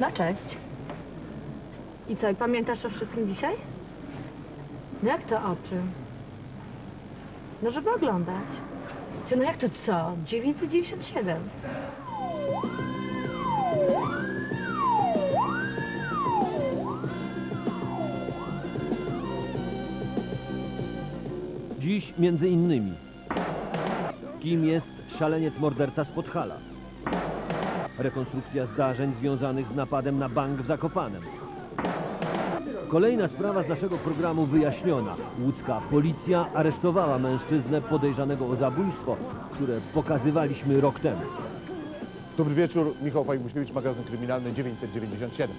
No cześć. I co, i pamiętasz o wszystkim dzisiaj? No jak to o czym? No żeby oglądać. No jak to co? 997. Dziś między innymi kim jest szaleniec morderca z Podhala? Rekonstrukcja zdarzeń związanych z napadem na bank w Zakopanem. Kolejna sprawa z naszego programu wyjaśniona. Łódzka policja aresztowała mężczyznę podejrzanego o zabójstwo, które pokazywaliśmy rok temu. Dobry wieczór, Michał Fajbuśkiewicz, magazyn kryminalny 997.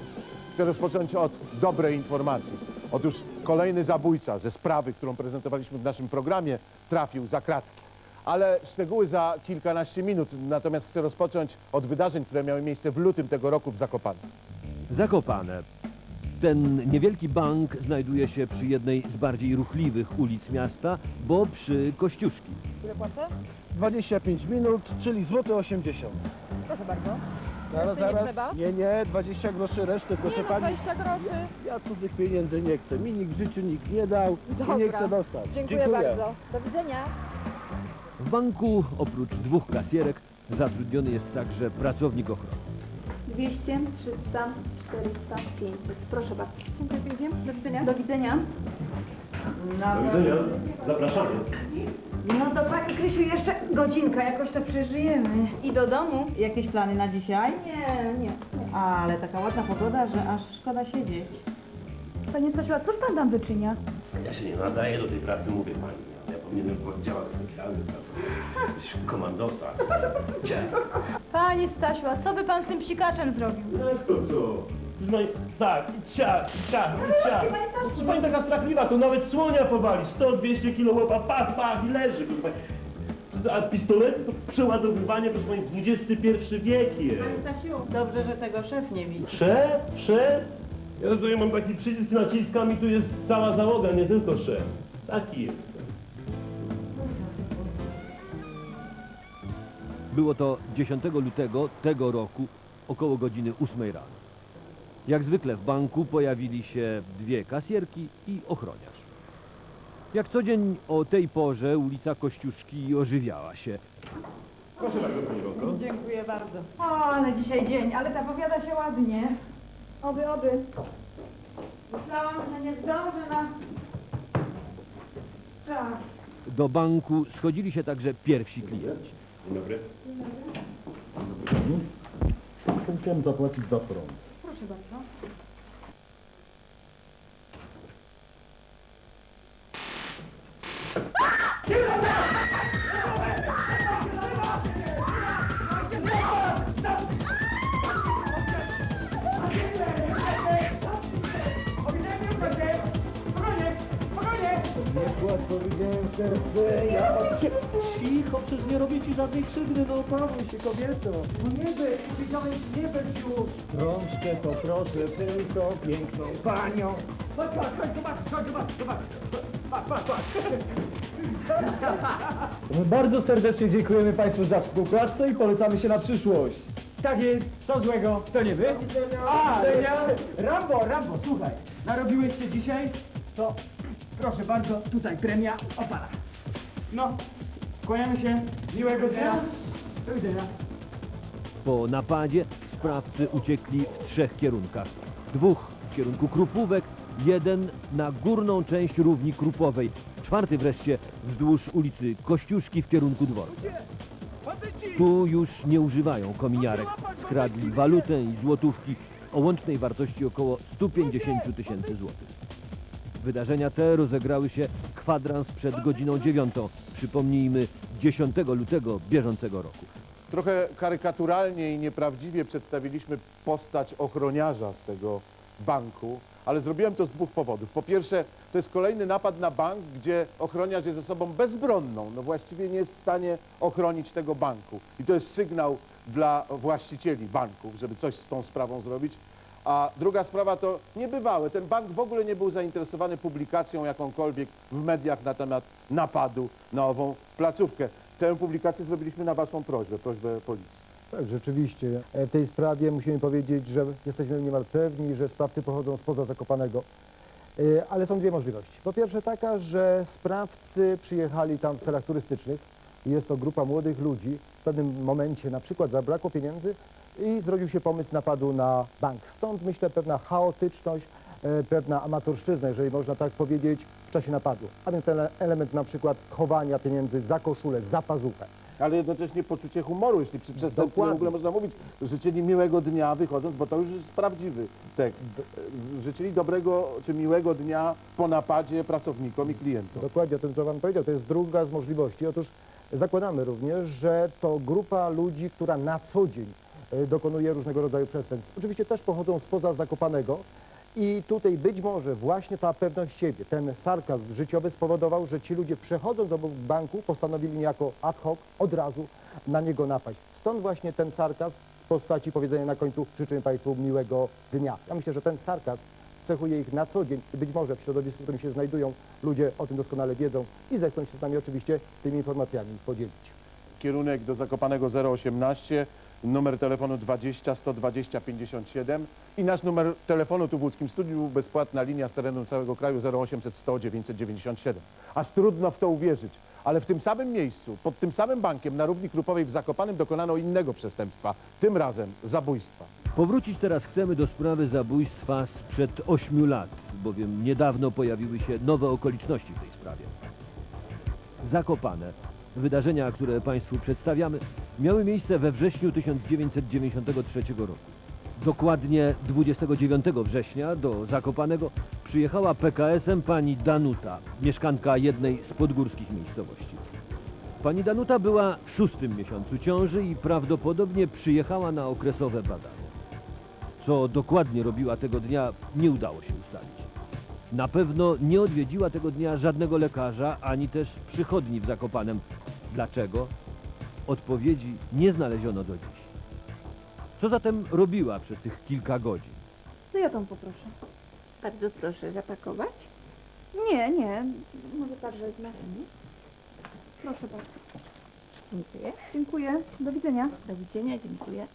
Chcę rozpocząć od dobrej informacji. Otóż kolejny zabójca ze sprawy, którą prezentowaliśmy w naszym programie, trafił za kratki. Ale szczegóły za kilkanaście minut. Natomiast chcę rozpocząć od wydarzeń, które miały miejsce w lutym tego roku w Zakopanem. Zakopane. Ten niewielki bank znajduje się przy jednej z bardziej ruchliwych ulic miasta, bo przy Kościuszki. 25 minut, czyli złoty 80. Proszę bardzo. Zaraz, Więcej nie zaraz. trzeba? Nie, nie, 20 groszy reszty, proszę Nie no, pani. 20 groszy. Ja cudzych pieniędzy nie chcę. Mi nikt w życiu nikt nie dał Dobra. i nie chcę dostać. Dziękuję, bardzo. Do widzenia. W banku oprócz dwóch kasierek zatrudniony jest także pracownik ochrony. 200, 300, 400, 500. Proszę bardzo. Dziękuję pięknie. Do widzenia. Do widzenia. No to Pani Krysiu, jeszcze godzinka, jakoś to przeżyjemy. I do domu? Jakieś plany na dzisiaj? Nie, nie. Ale taka ładna pogoda, że aż szkoda siedzieć. Panie Stasiu, a cóż pan tam wyczynia? Ja się nie nadaję do tej pracy, mówię pani. Ja powinienem w oddziałach specjalnych. Być komandosa. Gdzie? Panie Stasiu, a co by pan z tym psikaczem zrobił? Jak to co? Proszę pani, tak, ciach, ciach, ciach. Proszę pani taka strachliwa, to nawet słonia powali. 100-200 kilo łopa, pach, pach i leży. Proszę pani. A pistolety to przeładowywanie, proszę pani, XXI wiek jest. Stasiu, dobrze, że tego szef nie widzi. Szef, szef? Ja tutaj mam taki przycisk, naciskam i tu jest cała załoga, nie tylko szef. Taki jest. Było to 10 lutego tego roku około godziny 8 rano. Jak zwykle w banku pojawili się dwie kasierki i ochroniarz. Jak co dzień o tej porze ulica Kościuszki ożywiała się. Proszę bardzo, pani Roko. Dziękuję bardzo. O, ale dzisiaj dzień, ale zapowiada się ładnie. Oby, oby. Myślałam, że nie zdążę na czas. Do banku schodzili się także pierwsi klienci. Dzień dobry. Chciałem zapłacić za prąd. Proszę bardzo. Nie płacz, powiedziałem serce, ja. Cicho, przecież nie robię ci żadnej krzywdy, no opanuj się kobieto. No nie być, powiedziałeś nie być już. Rączkę poproszę tylko piękną panią. Chodź, chodź, chodź, zobacz, chodź, zobacz, zobacz. Patrz, patrz, patrz. Bardzo serdecznie dziękujemy Państwu za współpracę i polecamy się na przyszłość. Tak jest, co złego, to nie wy? A, ja... Rambo, Rambo, słuchaj, narobiłeś się dzisiaj, to proszę bardzo, tutaj premia opala. No, kłaniamy się, miłego dnia, do widzenia. Po napadzie sprawcy uciekli w trzech kierunkach. Dwóch w kierunku Krupówek, jeden na górną część równi Krupowej, czwarty wreszcie wzdłuż ulicy Kościuszki w kierunku dworu. Tu już nie używają kominiarek. Skradli walutę i złotówki o łącznej wartości około 150 tysięcy złotych. Wydarzenia te rozegrały się kwadrans przed godziną dziewiątą. Przypomnijmy 10 lutego bieżącego roku. Trochę karykaturalnie i nieprawdziwie przedstawiliśmy postać ochroniarza z tego banku, ale zrobiłem to z dwóch powodów. Po pierwsze, to jest kolejny napad na bank, gdzie ochroniarz jest osobą bezbronną. No właściwie nie jest w stanie ochronić tego banku. I to jest sygnał dla właścicieli banków, żeby coś z tą sprawą zrobić. A druga sprawa to niebywałe. Ten bank w ogóle nie był zainteresowany publikacją jakąkolwiek w mediach na temat napadu na ową placówkę. Tę publikację zrobiliśmy na waszą prośbę, prośbę policji. Tak, rzeczywiście. E, W tej sprawie musimy powiedzieć, że jesteśmy niemal pewni, że sprawcy pochodzą spoza Zakopanego. E, Ale są dwie możliwości. Po pierwsze taka, że sprawcy przyjechali tam w celach turystycznych. Jest to grupa młodych ludzi. W pewnym momencie na przykład zabrakło pieniędzy i zrodził się pomysł napadu na bank. Stąd myślę pewna chaotyczność, e, pewna amatorszczyzna, jeżeli można tak powiedzieć, w czasie napadu. A więc ten element na przykład chowania pieniędzy za koszulę, za pazuchę. Ale jednocześnie poczucie humoru, jeśli przy przestępstwie w ogóle można mówić, życzyli miłego dnia wychodząc, bo to już jest prawdziwy tekst. E, Życzyli dobrego czy miłego dnia po napadzie pracownikom i klientom. Dokładnie o tym, co Pan powiedział. To jest druga z możliwości. Otóż zakładamy również, że to grupa ludzi, która na co dzień dokonuje różnego rodzaju przestępstw. Oczywiście też pochodzą spoza Zakopanego i tutaj być może właśnie ta pewność siebie, ten sarkazm życiowy spowodował, że ci ludzie przechodząc do banku postanowili niejako ad hoc od razu na niego napaść. Stąd właśnie ten sarkazm w postaci powiedzenia na końcu życzę Państwu miłego dnia. Ja myślę, że ten sarkazm cechuje ich na co dzień być może w środowisku, w którym się znajdują, ludzie o tym doskonale wiedzą i zechcą się z nami oczywiście tymi informacjami podzielić. Kierunek do Zakopanego 018, numer telefonu 20 120 57 i nasz numer telefonu tu w łódzkim studiu, bezpłatna linia z terenu całego kraju 0800 100 997. Aż trudno w to uwierzyć, ale w tym samym miejscu, pod tym samym bankiem na równi Krupowej w Zakopanem dokonano innego przestępstwa, tym razem zabójstwa. Powrócić teraz chcemy do sprawy zabójstwa sprzed 8 lat, bowiem niedawno pojawiły się nowe okoliczności w tej sprawie. Zakopane. Wydarzenia, które Państwu przedstawiamy, miały miejsce we wrześniu 1993 roku. Dokładnie 29 września do Zakopanego przyjechała PKS-em pani Danuta, mieszkanka jednej z podgórskich miejscowości. Pani Danuta była w szóstym miesiącu ciąży i prawdopodobnie przyjechała na okresowe badania. Co dokładnie robiła tego dnia, nie udało się ustalić. Na pewno nie odwiedziła tego dnia żadnego lekarza, ani też przychodni w Zakopanem. Dlaczego? Odpowiedzi nie znaleziono do dziś. Co zatem robiła przez tych kilka godzin? To ja tą poproszę. Bardzo proszę zapakować. Nie, nie. Może tak wezmę. Proszę bardzo. Dziękuję. Dziękuję. Do widzenia. Do widzenia, dziękuję.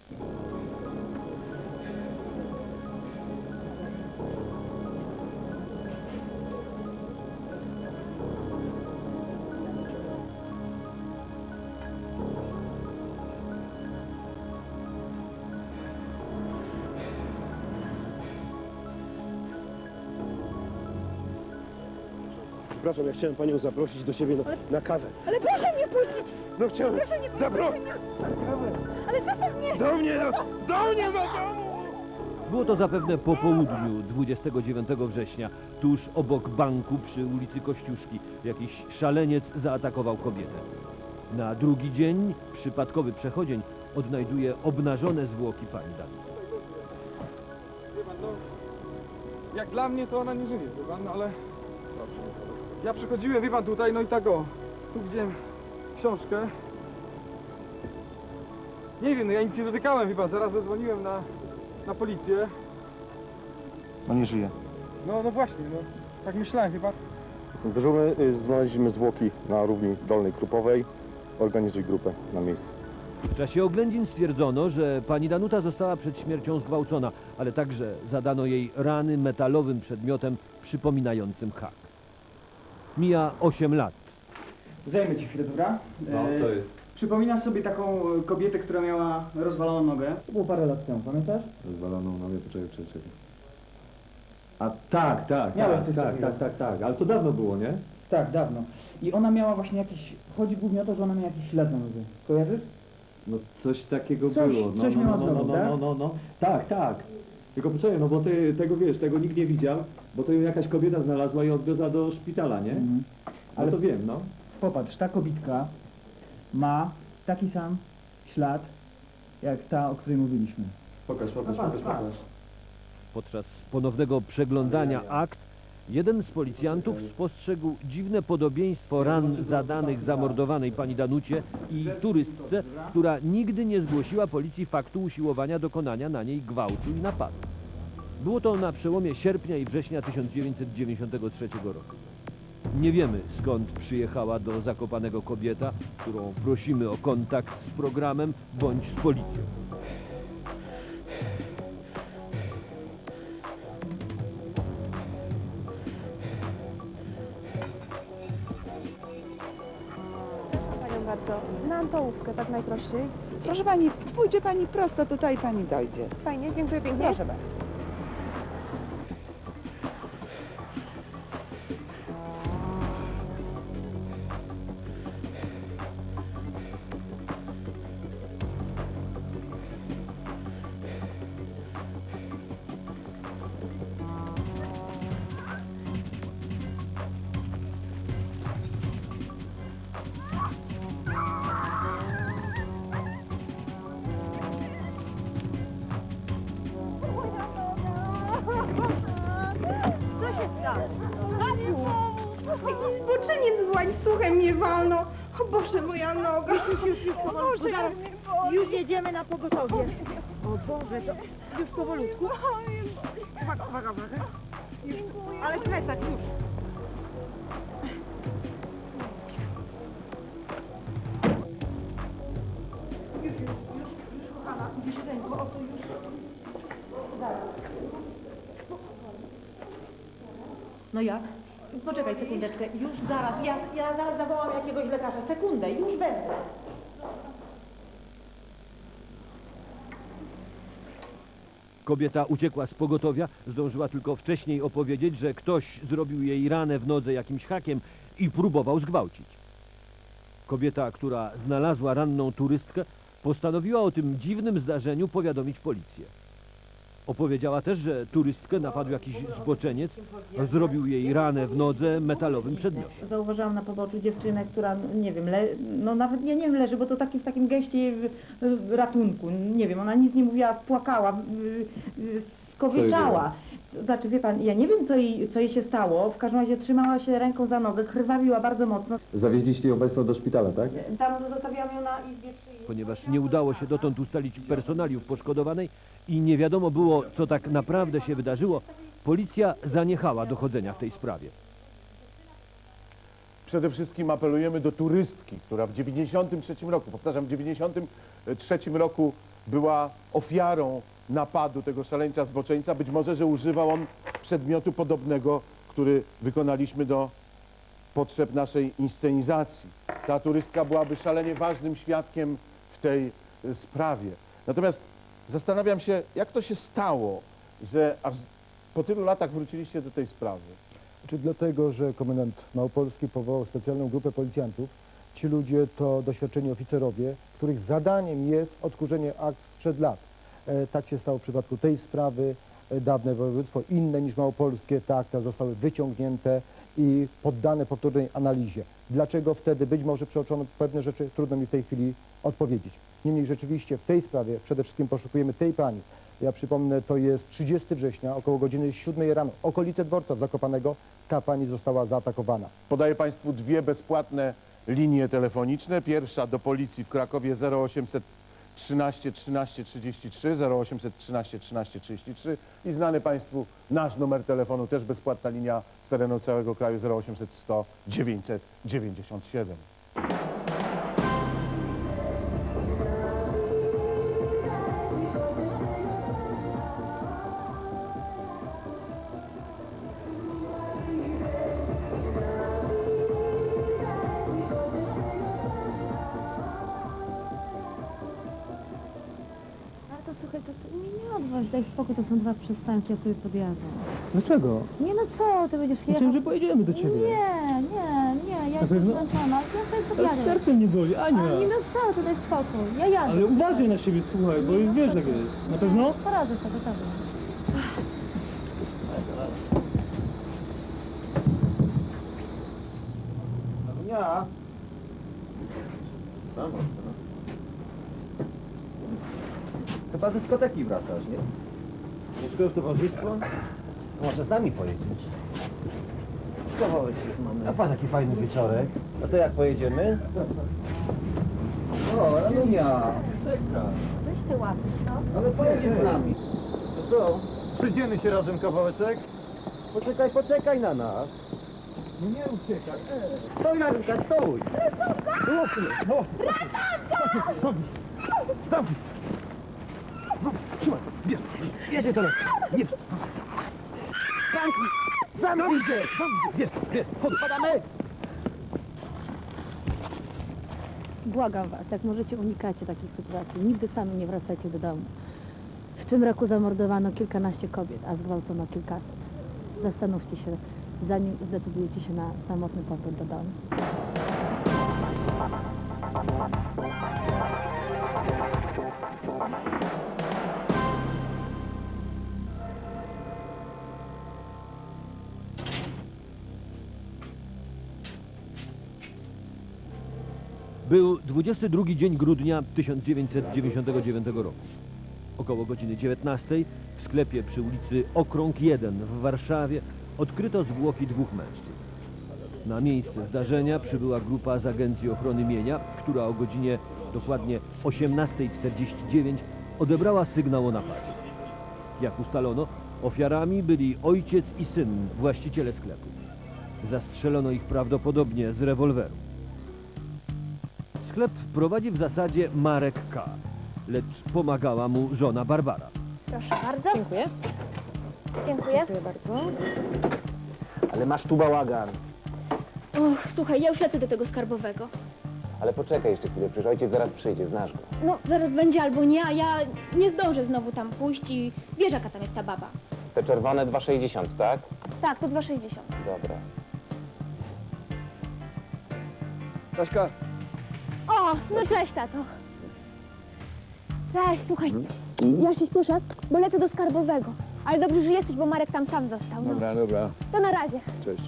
Przepraszam, ja chciałem panią zaprosić do siebie na, na kawę. Ale proszę mnie puścić! No chciałem Proszę nie zaprosić Ale zostaw mnie! do mnie, do, do mnie, do domu! Było to zapewne po południu 29 września, tuż obok banku przy ulicy Kościuszki. Jakiś szaleniec zaatakował kobietę. Na drugi dzień przypadkowy przechodzień odnajduje obnażone zwłoki pani Danuty. Wie pan, no, jak dla mnie to ona nie żyje, wie pan, ale ja przychodziłem, wie pan, tutaj, no i tak o, tu widziałem książkę. Nie wiem, no ja nic nie dotykałem, wie pan, zaraz zadzwoniłem na, na policję. No nie żyje. No, no właśnie, no, tak myślałem, wie pan. Dyżurny, y, znaleźliśmy zwłoki na równi dolnej Krupowej. Organizuj grupę na miejscu. W czasie oględzin stwierdzono, że pani Danuta została przed śmiercią zgwałcona, ale także zadano jej rany metalowym przedmiotem przypominającym hak. Mija 8 lat. Zajmę ci chwilę, dobra? No, to jest. Przypominasz sobie taką e, kobietę, która miała rozwaloną nogę? To było parę lat temu, pamiętasz? Rozwaloną nogę, poczekaj, poczekaj, poczekaj. A tak, tak, Miałeś tak, coś tak, takiego. tak, tak, tak, ale to dawno było, nie? Tak, dawno. I ona miała właśnie jakiś... Chodzi głównie o to, że ona miała jakiś ślad na nodze. Kojarzysz? No coś takiego Coś- było. No, coś no, miała no, no, znowu, no, tak? no, no, no. Tak, tak. Tylko poczekaj, no bo ty, tego wiesz, tego nikt nie widział, bo to ją jakaś kobieta znalazła i odwiozła do szpitala, nie? Mhm. Ale to wiem, no. Popatrz, ta kobitka ma taki sam ślad, jak ta, o której mówiliśmy. Pokaż, pokaż, pokaż, pokaż. Podczas ponownego przeglądania akt jeden z policjantów spostrzegł dziwne podobieństwo ran zadanych zamordowanej pani Danucie i turystce, która nigdy nie zgłosiła policji faktu usiłowania dokonania na niej gwałtu i napadu. Było to na przełomie sierpnia i września 1993 roku. Nie wiemy skąd przyjechała do Zakopanego kobieta, którą prosimy o kontakt z programem bądź z policją. Panią bardzo, na Antołówkę, tak najprościej. Proszę Pani, pójdzie Pani prosto tutaj i Pani dojdzie. Fajnie, dziękuję pięknie. Proszę bardzo. Uwaga, uwaga, uwaga. Już, ale plecak już. No jak? Poczekaj sekundeczkę, już zaraz, ja, ja zaraz zawołam jakiegoś lekarza. Sekundę, już będę. Kobieta uciekła z pogotowia, zdążyła tylko wcześniej opowiedzieć, że ktoś zrobił jej ranę w nodze jakimś hakiem i próbował zgwałcić. Kobieta, która znalazła ranną turystkę, postanowiła o tym dziwnym zdarzeniu powiadomić policję. Opowiedziała też, że turystkę napadł jakiś zboczeniec, zrobił jej ranę w nodze metalowym przedmiotem. Zauważyłam na poboczu dziewczynę, która, nie wiem, le, no nawet nie, nie wiem, leży, bo to taki w takim geście w, w ratunku. Nie wiem, ona nic nie mówiła, płakała, skowieczała. Znaczy, wie pan, ja nie wiem, co jej, co jej się stało. W każdym razie trzymała się ręką za nogę, krwawiła bardzo mocno. Zawieźliście ją Państwo do szpitala, tak? Tam zostawiłam ją na izbie przy... Ponieważ nie udało się dotąd ustalić personaliów poszkodowanej i nie wiadomo było, co tak naprawdę się wydarzyło, policja zaniechała dochodzenia w tej sprawie. Przede wszystkim apelujemy do turystki, która w 93 roku, powtarzam, w 93 roku była ofiarą napadu tego szaleńca zboczeńca. Być może, że używał on przedmiotu podobnego, który wykonaliśmy do potrzeb naszej inscenizacji. Ta turystka byłaby szalenie ważnym świadkiem w tej y, sprawie. Natomiast zastanawiam się, jak to się stało, że aż po tylu latach wróciliście do tej sprawy. Czy dlatego, że komendant Małopolski powołał specjalną grupę policjantów. Ci ludzie to doświadczeni oficerowie, których zadaniem jest odkurzenie akt sprzed lat. E, tak się stało w przypadku tej sprawy. E, dawne województwo, inne niż małopolskie, te akta zostały wyciągnięte i poddane powtórnej analizie. Dlaczego wtedy być może przeoczono pewne rzeczy, trudno mi w tej chwili odpowiedzieć. Niemniej rzeczywiście w tej sprawie przede wszystkim poszukujemy tej pani. Ja przypomnę, to jest 30 września, około godziny 7 rano, okolice dworca Zakopanego, ta pani została zaatakowana. Podaję Państwu dwie bezpłatne linie telefoniczne. Pierwsza do policji w Krakowie 0800 13 13 33, 0800 13 13 33 i znany Państwu nasz numer telefonu, też bezpłatna linia z terenu całego kraju 0800 100 997. nie, nie odwoź, daj spokój, to są dwa przystanki, ja sobie podjadę. Dlaczego? Nie no co, ty będziesz jechał? Myślałem, że pojedziemy do ciebie. Nie, nie, nie, ja jestem pewno? zmęczona, ja sobie Ale podjadę. serce mnie boli, Ania. Ale no co, to daj spokój, ja jadę. Ale uważaj na siebie, słuchaj, bo już wiesz jak jest. Na pewno? Poradzę sobie, dobra. Ja. Chyba ze skoteki wracasz, nie? Szkoda towarzystwo? Może z nami pojedzieć? Kawałek mamy. A patrz jaki fajny wieczorek. No to jak pojedziemy? O, Anunia, czeka. Weź te łapy, no. Ale pojedzie z nami. No to, Przyjdziemy się razem kawałeczek. poczekaj, poczekaj na nas. No nie uciekaj. E, Stój na stój! No, no. No, bierz, bierz to bierz. Zamknij! Się! Bierz, bierz, chodź, padamy! Błagam was, jak możecie unikajcie takich sytuacji. Nigdy sami nie wracajcie do domu. W tym roku zamordowano kilkanaście kobiet, a zgwałcono kilkaset. Zastanówcie się, zanim zdecydujecie się na samotny powrót do domu. Był 22 dzień grudnia 1999 roku. Około godziny 19 w sklepie przy ulicy Okrąg 1 w Warszawie odkryto zwłoki dwóch mężczyzn. Na miejsce zdarzenia przybyła grupa z Agencji Ochrony Mienia, która o godzinie dokładnie 18.49 odebrała sygnał o napadzie. Jak ustalono, ofiarami byli ojciec i syn, właściciele sklepu. Zastrzelono ich prawdopodobnie z rewolweru. Sklep prowadzi w zasadzie Marek K., lecz pomagała mu żona Barbara. Proszę bardzo. Dziękuję. Dziękuję. Dziękuję bardzo. Ale masz tu bałagan. Och, słuchaj, ja już lecę do tego skarbowego. Ale poczekaj jeszcze chwilę, przecież ojciec zaraz przyjdzie, znasz go. No, zaraz będzie albo nie, a ja nie zdążę znowu tam pójść i wiesz, jaka tam jest ta baba. Te czerwone 2,60, tak? Tak, to 2,60. Dobra. Kaśka, O, no cześć, tato. Cześć, słuchaj, ja się śpieszę, bo lecę do skarbowego. Ale dobrze, że jesteś, bo Marek tam sam został. No. dobra, dobra. To na razie. Cześć.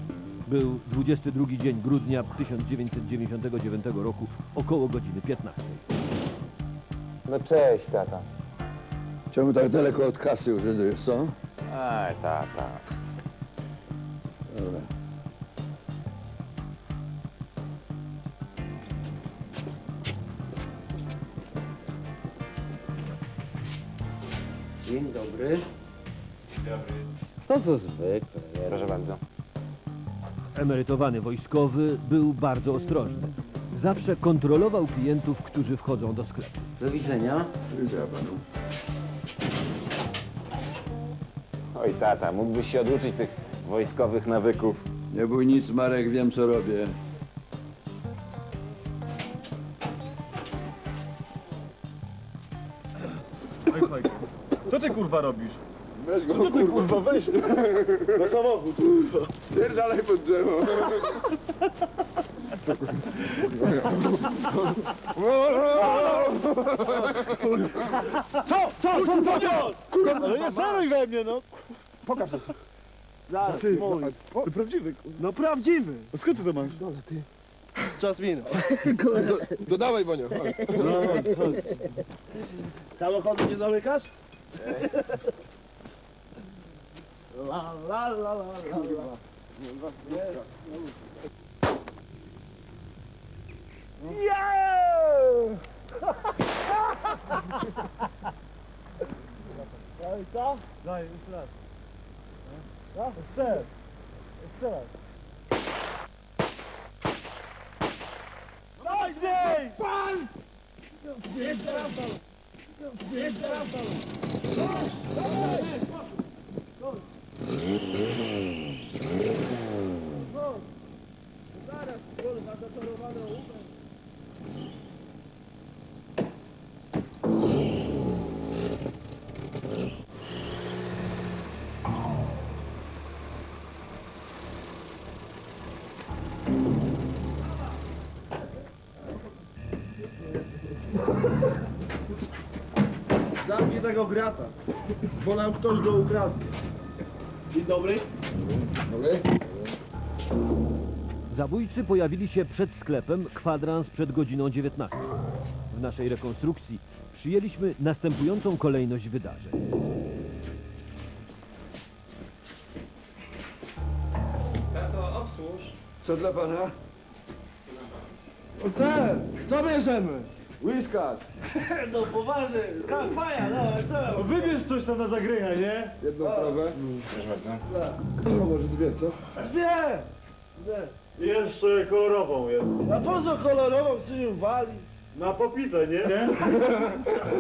Był 22 dzień grudnia 1999 roku, około godziny 15. No cześć, tata. Czemu tak daleko od kasy urzędujesz, co? Aj, tata. Dobra. Dobry. To co zwykle. Proszę bardzo. Emerytowany wojskowy był bardzo ostrożny. Zawsze kontrolował klientów, którzy wchodzą do sklepu. Do widzenia. Widziała panu. Oj, tata, mógłbyś się oduczyć tych wojskowych nawyków. Nie bój nic, Marek, wiem co robię. Co ty kurwa robisz? Weź go, Co ty kurwa, weź na samochód, kurwa. Pierdalaj pod drzewo. Co? Co? Co? Co? co? Kurwa, no nie saluj we mnie, no. Pokaż to. Zaraz, Ty, mój. to prawdziwy, kurwa. No prawdziwy. A skąd ty to masz? Dole, ty. Czas minął. Do, dodawaj, Bonio. No, chodź. Samochodu nie zamykasz? La, la, la, la, la, la. Yeah! Daj, co? Daj, jeszcze raz. No, jeszcze raz. Jeszcze raz. Daj, daj! Pan! Jeszcze raz, jeszcze Vem, tego grata, bo nam ktoś go ukradnie. Dzień dobry. Dobry? Zabójcy pojawili się przed sklepem kwadrans przed godziną 19. W naszej rekonstrukcji przyjęliśmy następującą kolejność wydarzeń. Co dla pana? O ten, co bierzemy? Whiskas. No poważnie, faja, no, co? Wybierz coś tam na zagryja, nie? Jedną sprawę. Proszę bardzo. No, może dwie, co? Dwie! Jeszcze kolorową jest. A po co kolorową chcesz ją wali? Na popitę, nie?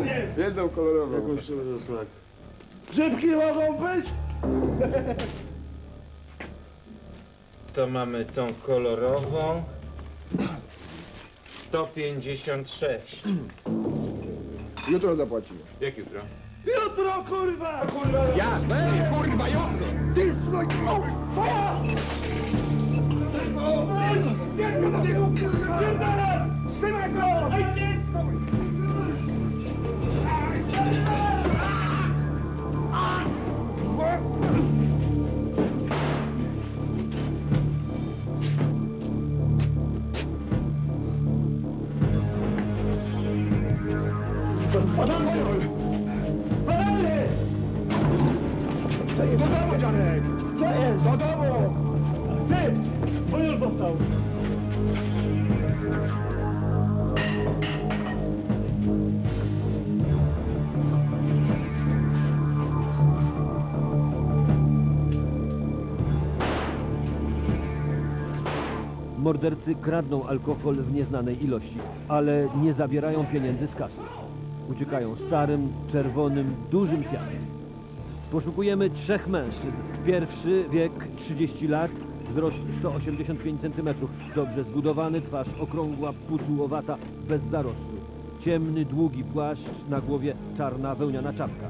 Nie. Jedną kolorową. Jakąś tak. Grzybki mogą być? To mamy tą kolorową. 156. Jutro zapłacimy. Jak jutro? Jutro kurwa! Kurwa! Jasne, Mordercy kradną alkohol w nieznanej ilości, ale nie zabierają pieniędzy z kasy. Uciekają starym, czerwonym, dużym Fiatem. Poszukujemy trzech mężczyzn. Pierwszy wiek 30 lat, wzrost 185 cm, dobrze zbudowany, twarz okrągła, pudłowata, bez zarostu. Ciemny, długi płaszcz, na głowie czarna wełniana czapka.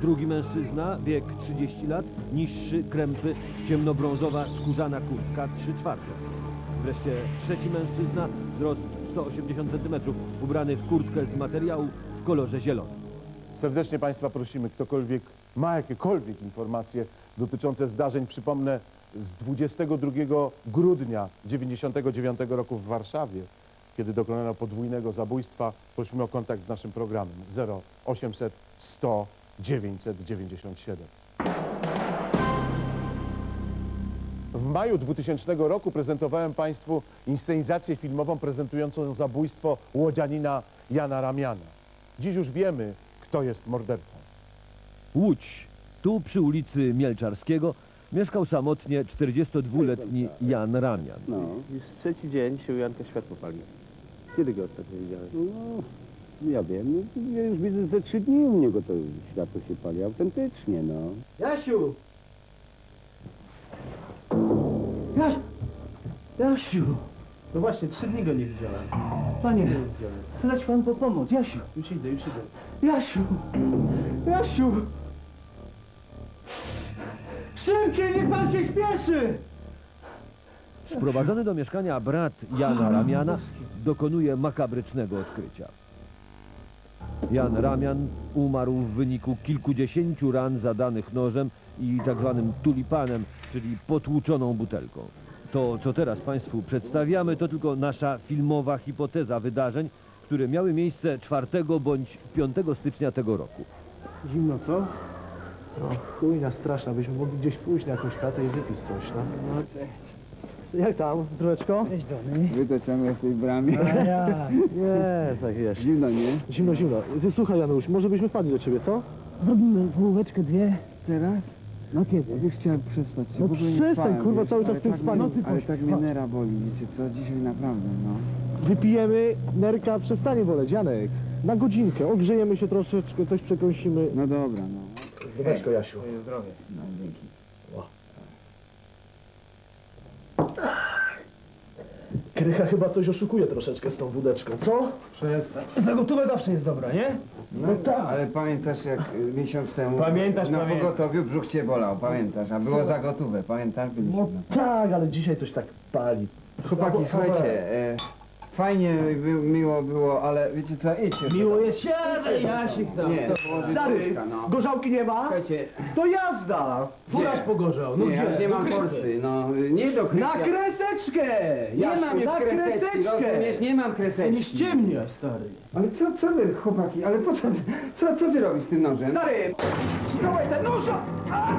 Drugi mężczyzna, wiek 30 lat, niższy, krępy, ciemnobrązowa, skórzana kurtka, 3 czwarte. Wreszcie trzeci mężczyzna, wzrost 180 cm, ubrany w kurtkę z materiału w kolorze zielonym. Serdecznie Państwa prosimy, ktokolwiek ma jakiekolwiek informacje dotyczące zdarzeń, przypomnę, z 22 grudnia 99 roku w Warszawie, kiedy dokonano podwójnego zabójstwa, prosimy o kontakt z naszym programem 0800 100 997. W maju 2000 roku prezentowałem Państwu inscenizację filmową prezentującą zabójstwo łodzianina Jana Ramiana. Dziś już wiemy, kto jest mordercą. Łódź. Tu przy ulicy Mielczarskiego mieszkał samotnie 42-letni Jan Ramian. No, już trzeci dzień się u Janka światło pali. Kiedy go ostatnio widziałeś? No, ja wiem, ja już widzę ze trzy dni u niego to światło się pali autentycznie, no. Jasiu! Jasiu! No właśnie, trzy dni go nie widziałem. Panie, dać pan po pomoc. Jasiu! Już idę, już idę. Jasiu! Jasiu! Szybciej, niech pan się śpieszy! Sprowadzony do mieszkania brat Jana Ramiana dokonuje makabrycznego odkrycia. Jan Ramian umarł w wyniku kilkudziesięciu ran zadanych nożem i tak zwanym tulipanem, czyli potłuczoną butelką. To, co teraz Państwu przedstawiamy, to tylko nasza filmowa hipoteza wydarzeń, które miały miejsce 4 bądź 5 stycznia tego roku. Zimno, co? No, chujna straszna, byśmy mogli gdzieś pójść na jakąś chatę i wypić coś, no. Jak tam, dróweczko? Cześć, Johnny. Wy to ciągle w tej bramie. A ja, nie, tak jest. Zimno, nie? Zimno, zimno. Ty, Słuchaj, Janusz, może byśmy wpadli do ciebie, co? Zrobimy połóweczkę dwie. Teraz? No kiedy? Już chciałem przespać się. No w ogóle nie przestań, spałem, kurwa, cały czas ale w tym tak spaniu. mnie- No Ale tak mnie nera boli, wiecie co, dzisiaj naprawdę, no. Wypijemy, nerka przestanie boleć, Janek. Na godzinkę, ogrzejemy się troszeczkę, coś przekąsimy. No dobra, no. Zdróweczko, Jasiu. Zdrowie. No, dzięki. Krycha chyba coś oszukuje troszeczkę z tą wódeczką, co? Przestań. Za gotówę zawsze jest dobra, nie? No, tak. Ale pamiętasz jak y, miesiąc temu Pamiętasz, na pamiętam. pogotowiu brzuch cię bolał, pamiętasz? A było za gotówę, pamiętasz? Byliśmy. No tak, ale dzisiaj coś tak pali. Chłopaki, słuchajcie, e, fajnie by, miło było, ale wiecie co, idźcie. Miło jest siadaj, Jasik tam. Nie, to położyć Stary, no. gorzałki nie ma? Słuchajcie, To jazda! Furaż Gdzie? pogorzał, no nie, gdzie? już nie Do mam forsy, no, y, nie do Na Krysia. kreseczkę! Nie Jasiu, mam już na kreseczki, kreseczkę! rozumiesz, nie mam kreseczki. Nie ściemnia, stary. Ale co, co wy, chłopaki, ale po co, co, co ty robisz z tym nożem? Stary, schowaj ten nóż! A,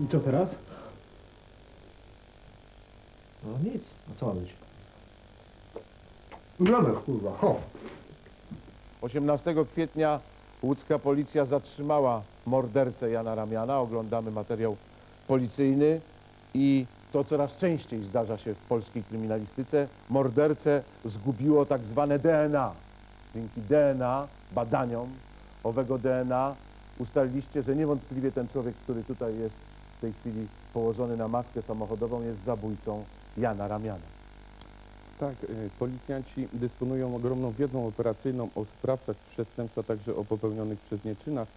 I co teraz? No nic, a co ma być? Gramy, kurwa, ho. 18 kwietnia łódzka policja zatrzymała mordercę Jana Ramiana. Oglądamy materiał policyjny i to coraz częściej zdarza się w polskiej kryminalistyce. Mordercę zgubiło tak zwane DNA. Dzięki DNA, badaniom owego DNA ustaliliście, że niewątpliwie ten człowiek, który tutaj jest tej chwili położony na maskę samochodową jest zabójcą Jana Ramiana. Tak, y, policjanci dysponują ogromną wiedzą operacyjną o sprawcach przestępstwa, także o popełnionych przez nie czynach.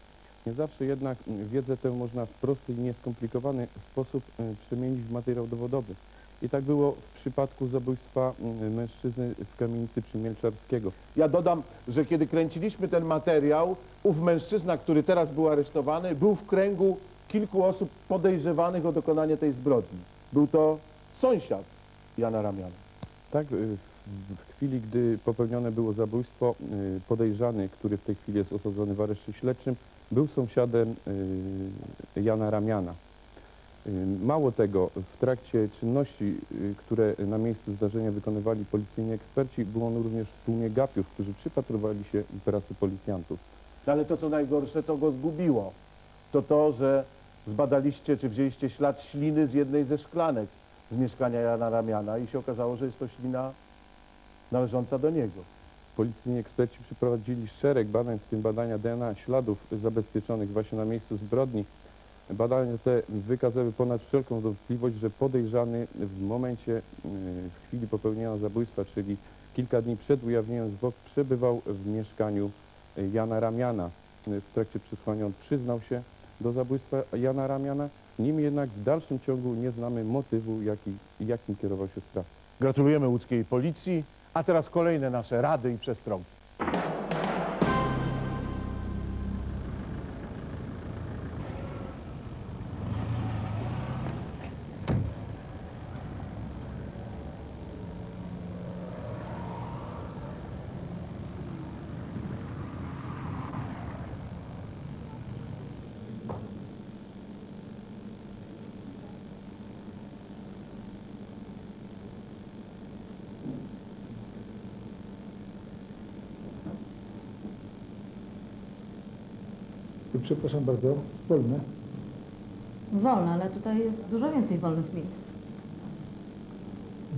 Nie zawsze jednak y, wiedzę tę można w prosty i nieskomplikowany sposób y, przemienić w materiał dowodowy. I tak było w przypadku zabójstwa y, mężczyzny z kamienicy Przymielczarskiego. Ja dodam, że kiedy kręciliśmy ten materiał, ów mężczyzna, który teraz był aresztowany, był w kręgu kilku osób podejrzewanych o dokonanie tej zbrodni. Był to sąsiad Jana Ramiana. Tak, y, w chwili, gdy popełnione było zabójstwo, y, podejrzany, który w tej chwili jest osadzony w areszcie śledczym, był sąsiadem y, Jana Ramiana. Mało tego, w trakcie czynności, które na miejscu zdarzenia wykonywali policyjni eksperci, był on również w tłumie gapiów, którzy przypatrywali się pracy policjantów. Ale to, co najgorsze, to go zgubiło. To to, że zbadaliście, czy wzięliście ślad śliny z jednej ze szklanek z mieszkania Jana Ramiana i się okazało, że jest to ślina należąca do niego. Policyjni eksperci przeprowadzili szereg badań, w tym badania DNA śladów zabezpieczonych właśnie na miejscu zbrodni. Badania te wykazały ponad wszelką wątpliwość, że podejrzany w momencie, y, w chwili popełnienia zabójstwa, czyli kilka dni przed ujawnieniem zwłok, przebywał w mieszkaniu y, Jana Ramiana. W trakcie przesłania on przyznał się do zabójstwa Jana Ramiana, niemniej jednak w dalszym ciągu nie znamy motywu, jaki, jakim kierował się sprawca. Gratulujemy łódzkiej policji, a teraz kolejne nasze rady i przestronki. Przepraszam bardzo, wolne. Wolne, ale tutaj jest dużo więcej wolnych miejsc.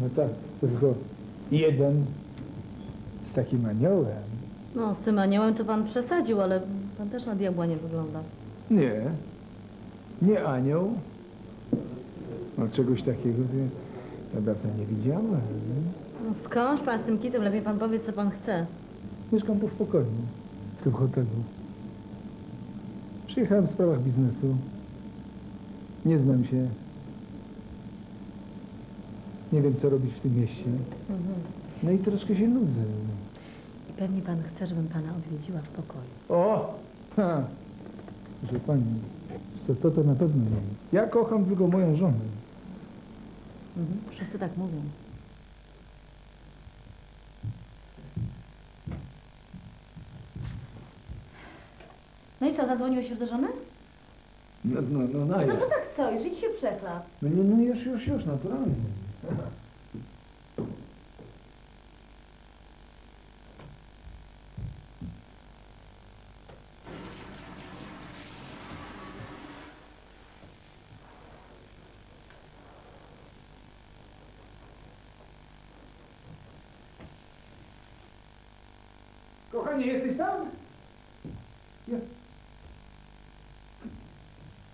No tak, tylko jeden z takim aniołem. No, z tym aniołem to pan przesadził, ale pan też na diabła nie wygląda. Nie, nie anioł. No czegoś takiego to ja dawno nie widziałem. No, skądś pan z tym kitem? Lepiej pan powie, co pan chce. Mieszkam tu w pokoju, w tym hotelu. Przyjechałem w sprawach biznesu. Nie znam się. Nie wiem, co robić w tym mieście. Mhm. No i troszkę się nudzę. I pewnie pan chce, żebym pana odwiedziła w pokoju. O! Ha! Proszę pani, to, to, to na pewno nie. Ja kocham tylko moją żonę. Mhm. Wszyscy tak mówią. Co, zadzwoniłeś już do żony? No, no, no, no, No to tak stoisz, idź się przechlap. no, nie, no już, już, już, naturalnie. Kochanie, jesteś tam? Ja...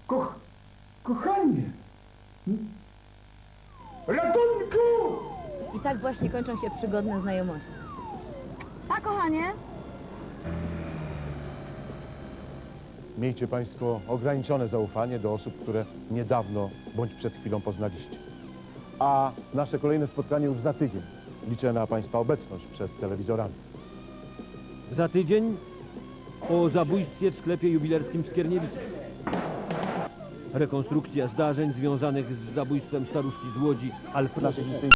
Koch... Kochanie! Ratunku! I tak właśnie kończą się przygodne znajomości. Tak, kochanie? Miejcie Państwo ograniczone zaufanie do osób, które niedawno bądź przed chwilą poznaliście. A nasze kolejne spotkanie już za tydzień. Liczę na Państwa obecność przed telewizorami. Za tydzień o zabójstwie w sklepie jubilerskim w Skierniewicach. Rekonstrukcja zdarzeń związanych z zabójstwem staruszki z Łodzi Alfredy.